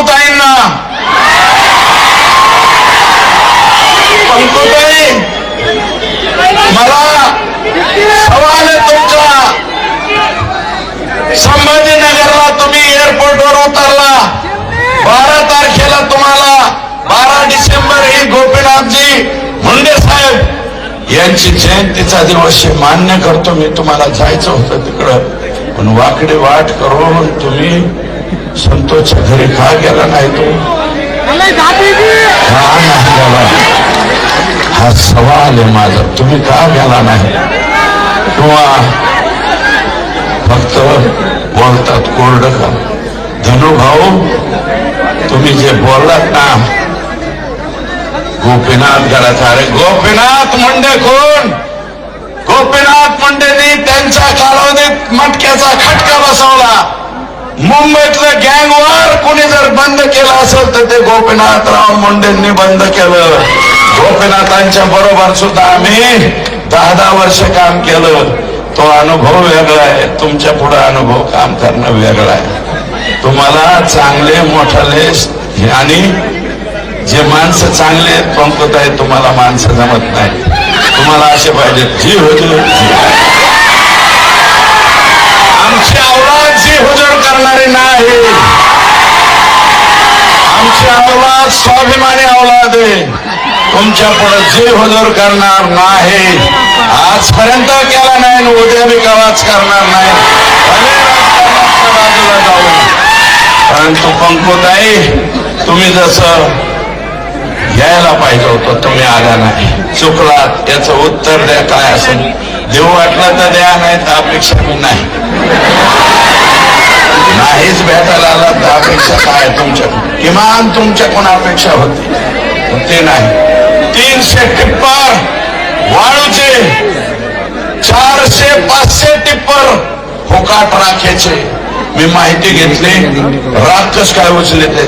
पंकुताईंना पंकुताई मला सवाल आहे तुमचा. संभाजीनगरला तुम्ही एअरपोर्टवर उतरला. बारा तारखेला तुम्हाला बारा डिसेंबर ही गोपीनाथजी मुंडे साहेब यांची जयंतीचा दिवस मान्य करतो. मी तुम्हाला जायचं होतं तिकडं. पण वाकडी वाट करून तुम्ही संतोषच्या घरी का गेला नाही तू? का नाही गेला? हा सवाल आहे माझा. तुम्ही का गेला नाही? किंवा फक्त बोलतात कोरड का? धनु भाऊ तुम्ही जे बोललात ना गोपीनाथ गडाचा अरे गोपीनाथ मुंडे कोण? गोपीनाथ मुंडेंनी मुंबईतलं गँगवर कोणी जर बंद केलं असेल तर ते गोपीनाथराव मुंडेंनी बंद केलं. गोपीनाथांच्या बरोबर सुद्धा आम्ही दहा दहा वर्ष काम केलं. तो अनुभव वेगळा आहे. तुमच्यापुढे अनुभव काम करणं वेगळं आहे. तुम्हाला चांगले मोठाले आणि जे माणसं चांगले आहेत पंकत आहेत तुम्हाला माणसं जमत नाही. तुम्हाला असे पाहिजे जी होती आमची औलाद स्वाभिमानी औलाद आहे तुमच्यापुढे जी करणार नाही. आजपर्यंत केला नाही उद्या बी कवाच करणार नाही. बाजूला जाऊ. परंतु पंकुताई तुम्ही जसं यायला पाहिजे होतं तुम्ही आला नाही. चुकलात याचं उत्तर द्या काय असेल. देऊ वाटलं तर द्या नाही तर अपेक्षा मी नाही. नाहीच भेटायला आला तर अपेक्षा किमान तुमच्या किमान अपेक्षा होती ते नाही. तीनशे टिप्पर वाळूचे चारशे पाचशे टिप्पर होकाट राखेचे. मी माहिती घेतली. राख काय उचले ते?